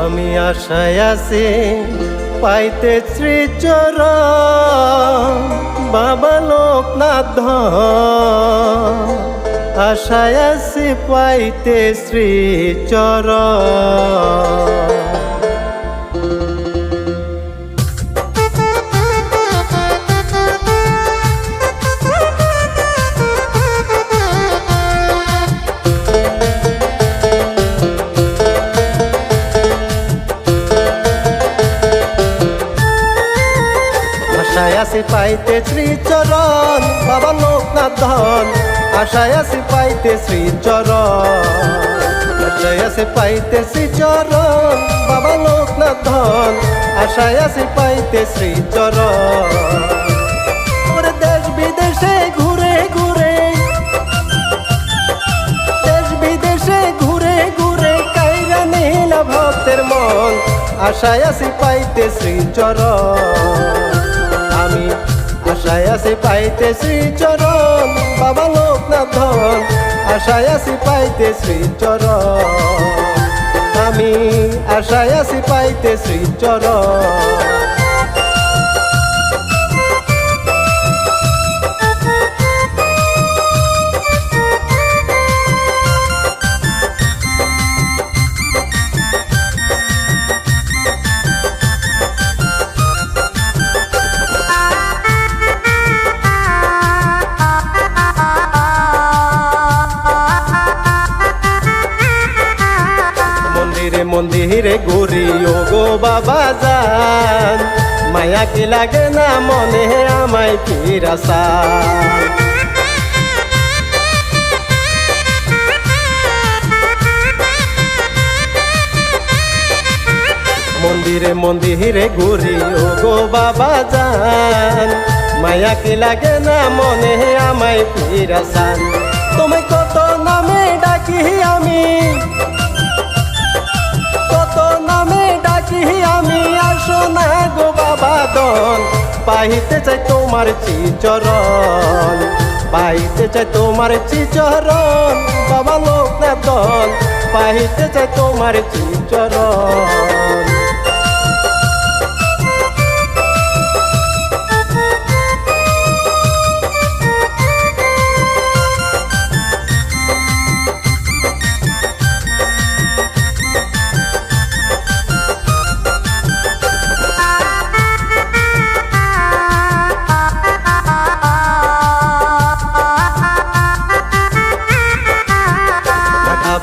আমি আশায় আছি পাইতে শ্রীচর বাবা লোকনাথ। আশায় আছি পাইতে শ্রীচর আশায় পাইতে শ্রীচরণ, বাবা লোকনাথ ধন। আশায় আছি পাইতে শ্রীচরণ। আশায় আছি পাইতে শ্রীচরণ, বাবা লোকনাথ ধন। আশায় আছি পাইতে শ্রীচরণ। দেশ বিদেশে ঘুরে ঘুরে, দেশ বিদেশে ঘুরে ঘুরে ভক্তের মন। আশায় আসি পাইতে শ্রীচরণ। আশায় আসি পাইতেছি শ্রীচরণ বাবা লোকনাথ ধন আশায় আসি পাইতেছি শ্রীচরণ আমি আশায় আসি পাইতেছি শ্রীচরণ মন্দিরে ঘুরি ও গো বাবা যান। মায়া কি লাগে না মনে, আমায় ফিরাসা মন্দিরে মন্দিরে ঘুরি ও গো বাবা যান। মায়া কি লাগে না মনে, আমায় ফিরাসান তোমায় কত নামে ডাকি আমি পাইতে চাই তোমার চিচরণ পাইতে চাই তোমার চিচরণ, বাবা লোকনাথ দল পাইতে চাই তোমার চিচরণ।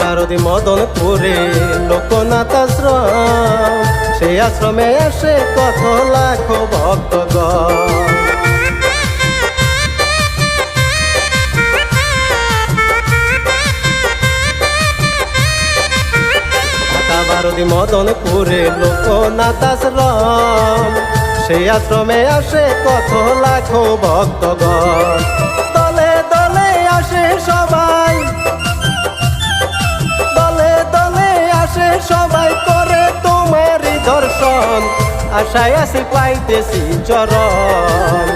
ভারতী মদন পুরে লোকনাথ আশ্রম। সেই আশ্রমে আসে কত লাখ ভক্তগণ। ভারতী মদন পুরে লোকনাথ আশ্রম। সেই আশ্রমে আসে কত লাখ ভক্তগণ। দলে দলে আসে সবাই আশায় আসি পাইতেছি চরণ।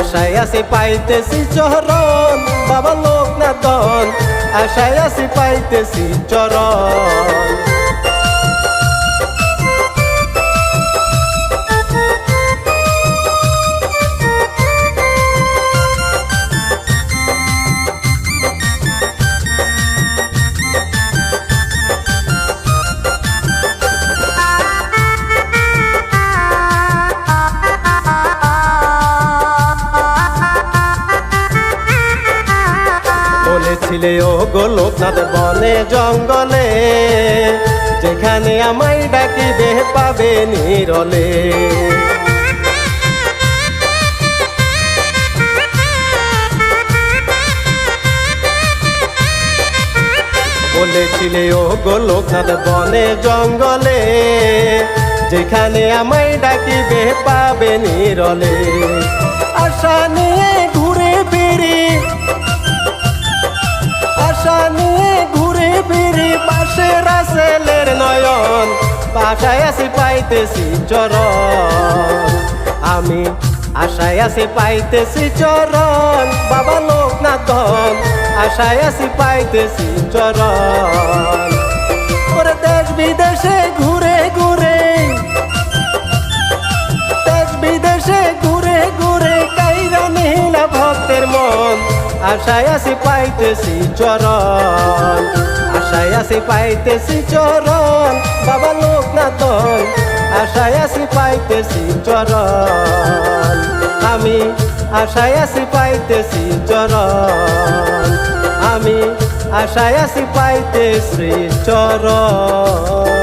আশায় আসি পাইতেছি চরণ বাবা লোকনাথন আশায় আসি পাইতেছি চরণ। বলেছিলে ও গো লোকনাথ বনে জঙ্গলে, যেখানে আমায় ডাকিবে পাবে নিরলে। বলেছিলে ও গো লোকনাথ বনে জঙ্গলে, যেখানে আমায় ডাকিবে পাবে নিরলে। আশা নিয়ে আশা ঘুরে ফিরি, পাশে রাসেলের নয়ন। পাশায় আসি পাইতেছি চরণ। আমি আশায় আসি পাইতেছি চরণ, বাবা লোকনাথ ধন। আশায় আসি পাইতেছি চরণ। ওরে দেশ বিদেশে ঘুরে ঘুরে আশায় আসি পাইতেছি চরণ। আশায় আসি পাইতেছি চরণ। বাবা লোক না লোকনাথন আশায় আসি পাইতেছি চরণ। আমি আশায় আসি পাইতেছি চরণ। আমি আশায় আসি পাইতেছি চরণ।